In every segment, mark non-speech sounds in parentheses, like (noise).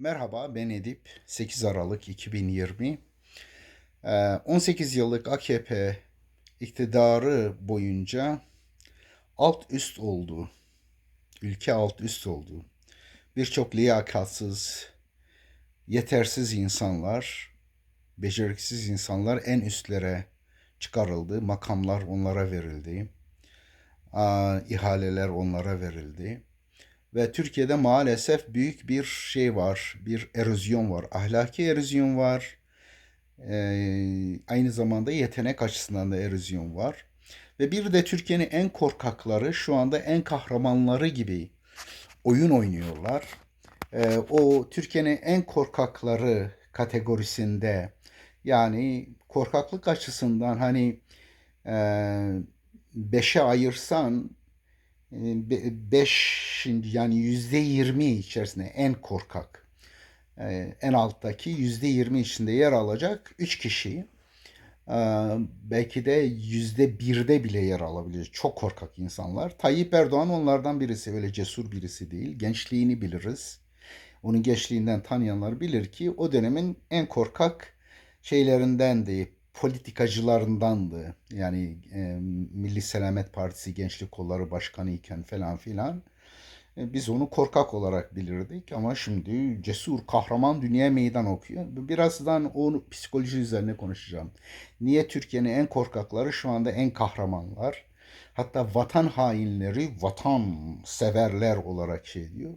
Merhaba ben Edip. 8 Aralık 2020. Ee, 18 yıllık AKP iktidarı boyunca alt üst oldu. Ülke alt üst oldu. Birçok liyakatsız, yetersiz insanlar, beceriksiz insanlar en üstlere çıkarıldı. Makamlar onlara verildi. İhaleler onlara verildi. Ve Türkiye'de maalesef büyük bir şey var, bir erozyon var. Ahlaki erozyon var. Ee, aynı zamanda yetenek açısından da erozyon var. Ve bir de Türkiye'nin en korkakları şu anda en kahramanları gibi oyun oynuyorlar. Ee, o Türkiye'nin en korkakları kategorisinde yani korkaklık açısından hani e, beşe ayırsan 5 yani yüzde yirmi içerisinde en korkak e, en alttaki yüzde yirmi içinde yer alacak üç kişi e, belki de yüzde birde bile yer alabilir. Çok korkak insanlar. Tayyip Erdoğan onlardan birisi. Öyle cesur birisi değil. Gençliğini biliriz. Onun gençliğinden tanıyanlar bilir ki o dönemin en korkak şeylerindendi politikacılarındandı. Yani e, Milli Selamet Partisi Gençlik Kolları Başkanı iken falan filan. E, biz onu korkak olarak bilirdik ama şimdi cesur, kahraman dünya meydan okuyor. Birazdan o psikoloji üzerine konuşacağım. Niye Türkiye'nin en korkakları şu anda en kahramanlar? Hatta vatan hainleri, vatan severler olarak şey diyor.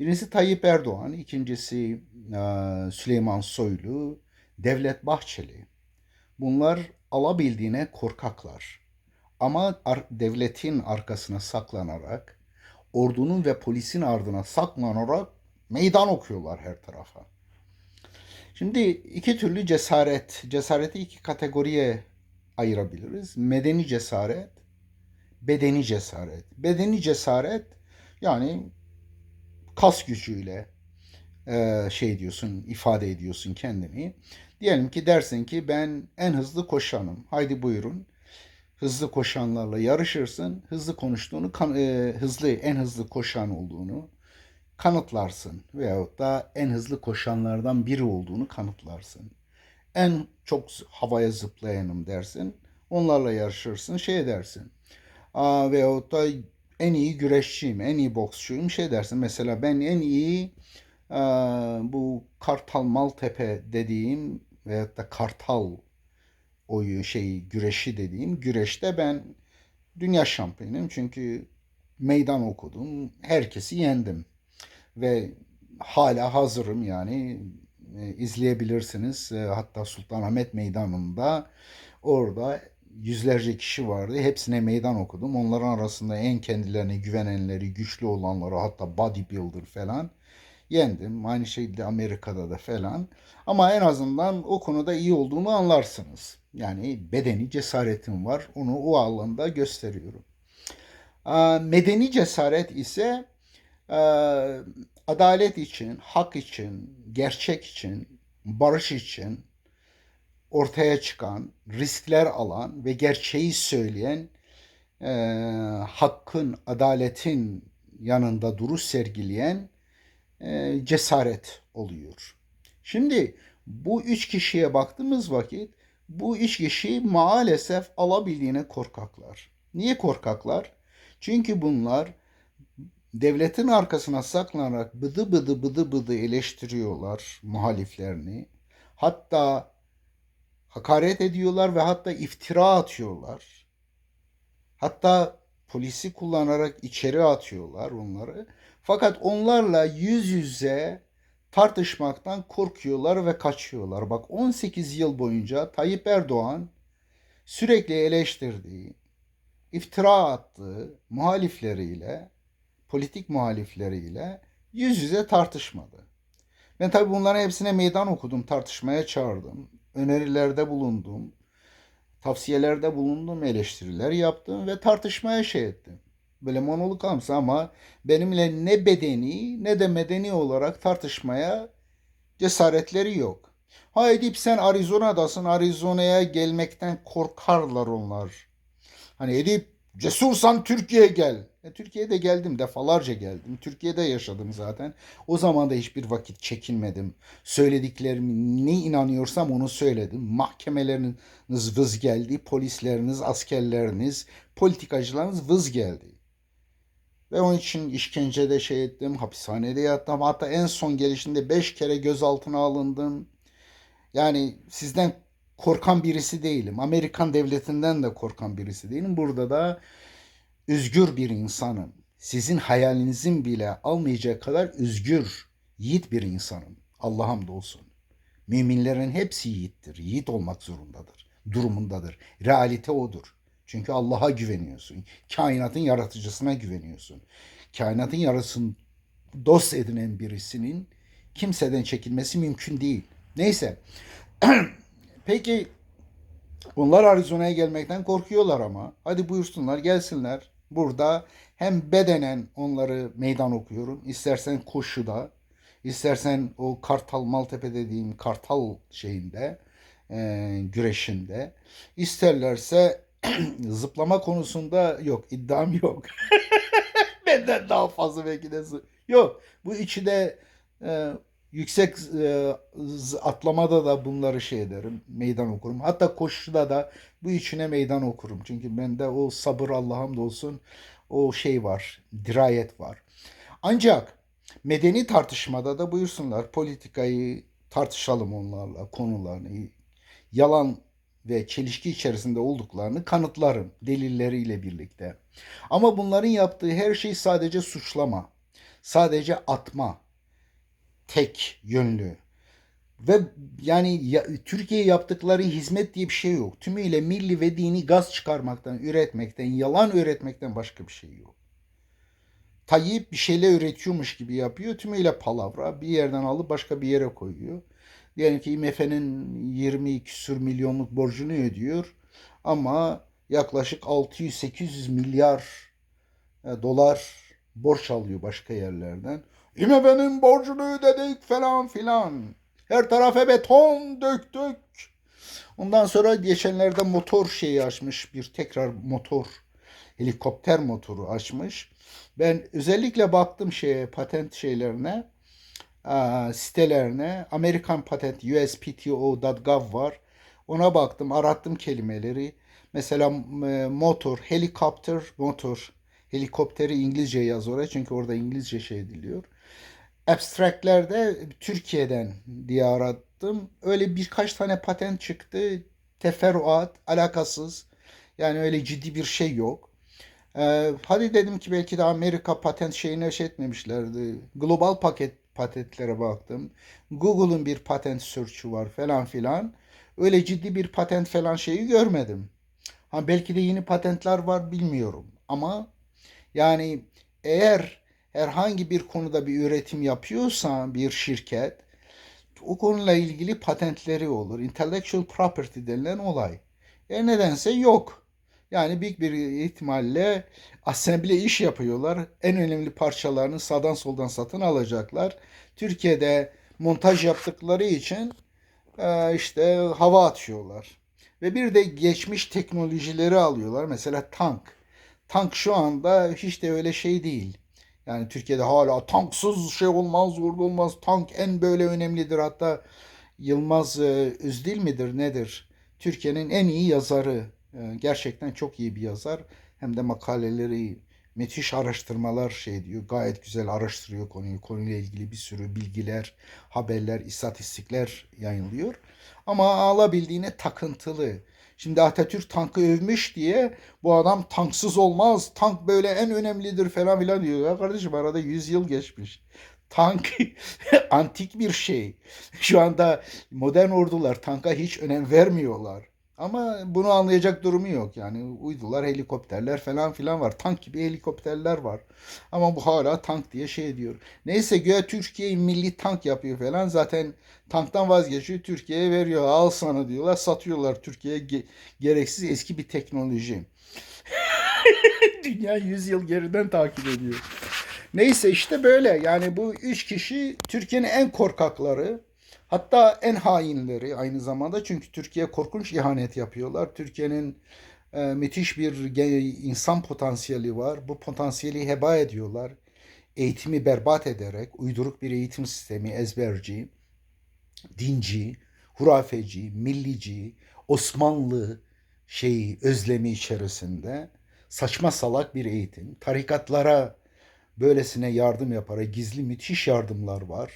Birincisi Tayyip Erdoğan, ikincisi e, Süleyman Soylu, Devlet Bahçeli. Bunlar alabildiğine korkaklar. Ama ar- devletin arkasına saklanarak, ordunun ve polisin ardına saklanarak meydan okuyorlar her tarafa. Şimdi iki türlü cesaret, cesareti iki kategoriye ayırabiliriz. Medeni cesaret, bedeni cesaret. Bedeni cesaret yani kas gücüyle şey diyorsun, ifade ediyorsun kendini. Diyelim ki dersin ki ben en hızlı koşanım. Haydi buyurun. Hızlı koşanlarla yarışırsın. Hızlı konuştuğunu, e, hızlı en hızlı koşan olduğunu kanıtlarsın. Veyahut da en hızlı koşanlardan biri olduğunu kanıtlarsın. En çok havaya zıplayanım dersin. Onlarla yarışırsın, şey dersin. Aa, veyahut da en iyi güreşçiyim, en iyi boksçuyum şey dersin. Mesela ben en iyi bu Kartal Maltepe dediğim veyahut da Kartal oyu şey güreşi dediğim güreşte ben dünya şampiyonuyum. Çünkü meydan okudum. Herkesi yendim. Ve hala hazırım yani e, izleyebilirsiniz. E, hatta Sultanahmet Meydanı'nda orada yüzlerce kişi vardı. Hepsine meydan okudum. Onların arasında en kendilerine güvenenleri, güçlü olanları hatta bodybuilder falan yendim. Aynı şekilde Amerika'da da falan. Ama en azından o konuda iyi olduğumu anlarsınız. Yani bedeni cesaretim var. Onu o alanda gösteriyorum. Medeni cesaret ise adalet için, hak için, gerçek için, barış için ortaya çıkan, riskler alan ve gerçeği söyleyen, e, hakkın, adaletin yanında duruş sergileyen e, cesaret oluyor. Şimdi bu üç kişiye baktığımız vakit bu üç kişi maalesef alabildiğine korkaklar. Niye korkaklar? Çünkü bunlar devletin arkasına saklanarak bıdı bıdı bıdı bıdı eleştiriyorlar muhaliflerini. Hatta hakaret ediyorlar ve hatta iftira atıyorlar. Hatta polisi kullanarak içeri atıyorlar onları. Fakat onlarla yüz yüze tartışmaktan korkuyorlar ve kaçıyorlar. Bak 18 yıl boyunca Tayyip Erdoğan sürekli eleştirdiği, iftira attığı muhalifleriyle, politik muhalifleriyle yüz yüze tartışmadı. Ben tabii bunların hepsine meydan okudum, tartışmaya çağırdım, önerilerde bulundum, tavsiyelerde bulundum, eleştiriler yaptım ve tartışmaya şey ettim böyle monolog kalmışsa ama benimle ne bedeni ne de medeni olarak tartışmaya cesaretleri yok. Ha Edip sen Arizona'dasın. Arizona'ya gelmekten korkarlar onlar. Hani Edip Cesursan Türkiye'ye gel. E, Türkiye'de geldim defalarca geldim. Türkiye'de yaşadım zaten. O zaman da hiçbir vakit çekinmedim. Söylediklerimi ne inanıyorsam onu söyledim. Mahkemeleriniz vız geldi. Polisleriniz, askerleriniz, politikacılarınız vız geldi. Ve onun için işkencede şey ettim, hapishanede yattım. Hatta en son gelişinde beş kere gözaltına alındım. Yani sizden korkan birisi değilim. Amerikan devletinden de korkan birisi değilim. Burada da özgür bir insanım. Sizin hayalinizin bile almayacak kadar özgür, yiğit bir insanım. Allah'a hamdolsun. Müminlerin hepsi yiğittir. Yiğit olmak zorundadır. Durumundadır. Realite odur. Çünkü Allah'a güveniyorsun. Kainatın yaratıcısına güveniyorsun. Kainatın yarısını dost edinen birisinin kimseden çekilmesi mümkün değil. Neyse. (clears throat) Peki bunlar Arizona'ya gelmekten korkuyorlar ama. Hadi buyursunlar gelsinler. Burada hem bedenen onları meydan okuyorum. İstersen koşuda, istersen o Kartal Maltepe dediğim Kartal şeyinde, e, güreşinde. İsterlerse (clears throat) zıplama konusunda yok, iddiam yok. (laughs) Benden daha fazla belki de Yok, bu içi de e, yüksek e, atlamada da bunları şey ederim, meydan okurum. Hatta koşuda da bu içine meydan okurum. Çünkü bende o sabır Allah'a hamdolsun o şey var, dirayet var. Ancak medeni tartışmada da buyursunlar politikayı tartışalım onlarla, konularını, yalan ve çelişki içerisinde olduklarını kanıtlarım delilleriyle birlikte. Ama bunların yaptığı her şey sadece suçlama, sadece atma, tek yönlü. Ve yani ya, Türkiye yaptıkları hizmet diye bir şey yok. Tümüyle milli ve dini gaz çıkarmaktan, üretmekten, yalan üretmekten başka bir şey yok. Tayyip bir şeyler üretiyormuş gibi yapıyor. Tümüyle palavra. Bir yerden alıp başka bir yere koyuyor. Diyelim ki IMF'nin 20 küsür milyonluk borcunu ödüyor. Ama yaklaşık 600-800 milyar e, dolar borç alıyor başka yerlerden. IMF'nin borcunu ödedik falan filan. Her tarafa beton döktük. Ondan sonra geçenlerde motor şeyi açmış. Bir tekrar motor, helikopter motoru açmış. Ben özellikle baktım şeye, patent şeylerine, sitelerine. Amerikan patent uspto.gov var. Ona baktım, arattım kelimeleri. Mesela e, motor, helikopter, motor. Helikopteri İngilizce yaz oraya çünkü orada İngilizce şey ediliyor. Abstractlerde Türkiye'den diye arattım. Öyle birkaç tane patent çıktı. Teferruat, alakasız. Yani öyle ciddi bir şey yok. Ee, hadi dedim ki belki de Amerika patent şeyini şey etmemişlerdi. Global paket patentlere baktım. Google'un bir patent search'ü var falan filan. Öyle ciddi bir patent falan şeyi görmedim. Ha belki de yeni patentler var bilmiyorum. Ama yani eğer herhangi bir konuda bir üretim yapıyorsa bir şirket o konuyla ilgili patentleri olur. Intellectual property denilen olay. E nedense yok. Yani büyük bir ihtimalle aslında iş yapıyorlar. En önemli parçalarını sağdan soldan satın alacaklar. Türkiye'de montaj yaptıkları için e, işte hava atıyorlar. Ve bir de geçmiş teknolojileri alıyorlar. Mesela tank. Tank şu anda hiç de öyle şey değil. Yani Türkiye'de hala tanksız şey olmaz, orada olmaz. Tank en böyle önemlidir. Hatta Yılmaz e, Özdil midir nedir? Türkiye'nin en iyi yazarı. E, Gerçekten çok iyi bir yazar. Hem de makaleleri, müthiş araştırmalar şey diyor. Gayet güzel araştırıyor konuyu. Konuyla ilgili bir sürü bilgiler, haberler, istatistikler yayınlıyor. Ama alabildiğine takıntılı. Şimdi Atatürk tankı övmüş diye bu adam tanksız olmaz. Tank böyle en önemlidir falan filan diyor. Ya kardeşim arada 100 yıl geçmiş. Tank (laughs) antik bir şey. Şu anda modern ordular tanka hiç önem vermiyorlar. Ama bunu anlayacak durumu yok. Yani uydular, helikopterler falan filan var. Tank gibi helikopterler var. Ama bu hala tank diye şey diyor. Neyse güya Türkiye milli tank yapıyor falan. Zaten tanktan vazgeçiyor. Türkiye'ye veriyor. Al sana diyorlar. Satıyorlar Türkiye'ye ge- gereksiz eski bir teknoloji. (laughs) Dünya 100 yıl geriden takip ediyor. Neyse işte böyle. Yani bu üç kişi Türkiye'nin en korkakları. Hatta en hainleri aynı zamanda. Çünkü Türkiye korkunç ihanet yapıyorlar. Türkiye'nin e, müthiş bir insan potansiyeli var. Bu potansiyeli heba ediyorlar. Eğitimi berbat ederek uyduruk bir eğitim sistemi, ezberci, dinci, hurafeci, millici, Osmanlı şeyi özlemi içerisinde saçma salak bir eğitim. Tarikatlara böylesine yardım yaparak gizli müthiş yardımlar var.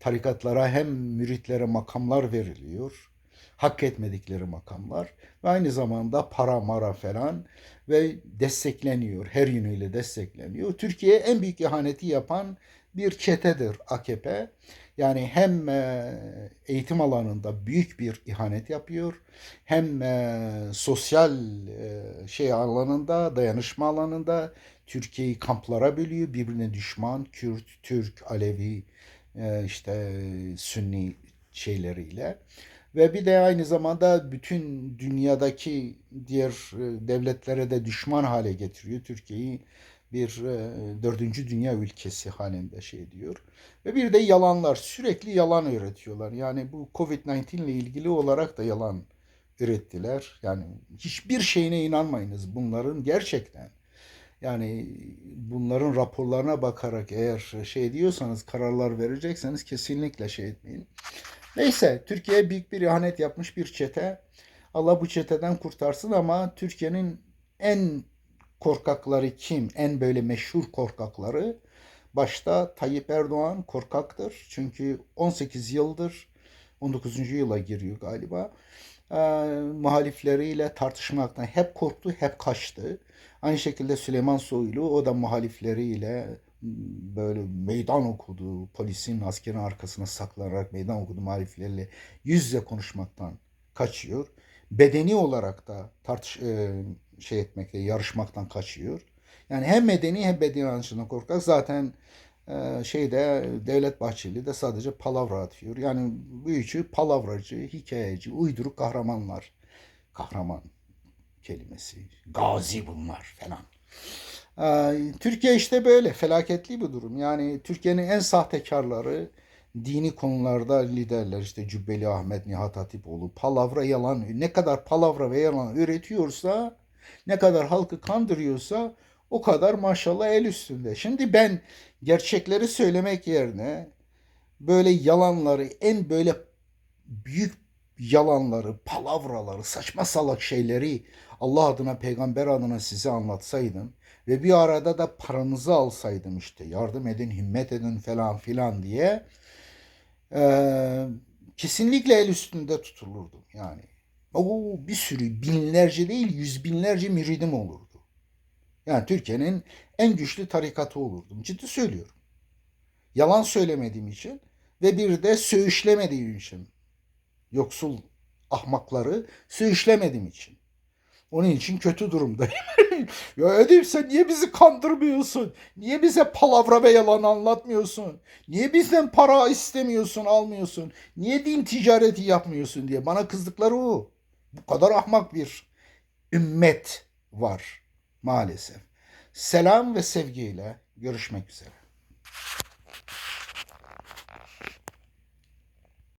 Tarikatlara hem müritlere makamlar veriliyor. Hak etmedikleri makamlar ve aynı zamanda para mara falan ve destekleniyor. Her yönüyle destekleniyor. Türkiye'ye en büyük ihaneti yapan bir çetedir AKP. Yani hem e, eğitim alanında büyük bir ihanet yapıyor, hem e, sosyal e, şey alanında, dayanışma alanında Türkiye'yi kamplara bölüyor, birbirine düşman, Kürt, Türk, Alevi, işte Sünni şeyleriyle. Ve bir de aynı zamanda bütün dünyadaki diğer e, devletlere de düşman hale getiriyor. Türkiye'yi bir e, dördüncü dünya ülkesi halinde şey diyor. Ve bir de yalanlar. Sürekli yalan üretiyorlar. Yani bu Covid-19 ile ilgili olarak da yalan ürettiler. Yani hiçbir şeyine inanmayınız bunların gerçekten. Yani bunların raporlarına bakarak eğer şey diyorsanız kararlar verecekseniz kesinlikle şey etmeyin. Neyse Türkiye'ye büyük bir ihanet yapmış bir çete. Allah bu çeteden kurtarsın ama Türkiye'nin en korkakları kim? En böyle meşhur korkakları başta Tayyip Erdoğan korkaktır. Çünkü 18 yıldır 19. yıla giriyor galiba. Ee, muhalifleriyle tartışmaktan hep korktu, hep kaçtı. Aynı şekilde Süleyman Soylu o da muhalifleriyle böyle meydan okudu. Polisin askerin arkasına saklanarak meydan okudu muhalifleriyle yüz yüze konuşmaktan kaçıyor. Bedeni olarak da tartış e, şey etmekte, yarışmaktan kaçıyor. Yani hem medeni hem bedeni anlaşından korkak. Zaten e, şeyde Devlet Bahçeli de sadece palavra atıyor. Yani bu üçü palavracı, hikayeci, uyduruk kahramanlar. Kahraman kelimesi. Gazi bunlar falan. Ee, Türkiye işte böyle felaketli bir durum. Yani Türkiye'nin en sahtekarları dini konularda liderler işte Cübbeli Ahmet, Nihat Hatipoğlu palavra yalan ne kadar palavra ve yalan üretiyorsa ne kadar halkı kandırıyorsa o kadar maşallah el üstünde. Şimdi ben gerçekleri söylemek yerine böyle yalanları en böyle büyük yalanları, palavraları, saçma salak şeyleri Allah adına, peygamber adına size anlatsaydım ve bir arada da paranızı alsaydım işte yardım edin, himmet edin falan filan diye e, kesinlikle el üstünde tutulurdum yani. O bir sürü binlerce değil yüz binlerce müridim olurdu. Yani Türkiye'nin en güçlü tarikatı olurdum. Ciddi söylüyorum. Yalan söylemediğim için ve bir de söğüşlemediğim için yoksul ahmakları söğüşlemediğim için. Onun için kötü durumdayım. (laughs) ya Edip sen niye bizi kandırmıyorsun? Niye bize palavra ve yalan anlatmıyorsun? Niye bizden para istemiyorsun, almıyorsun? Niye din ticareti yapmıyorsun diye bana kızdıkları o. Bu kadar ahmak bir ümmet var maalesef. Selam ve sevgiyle görüşmek üzere.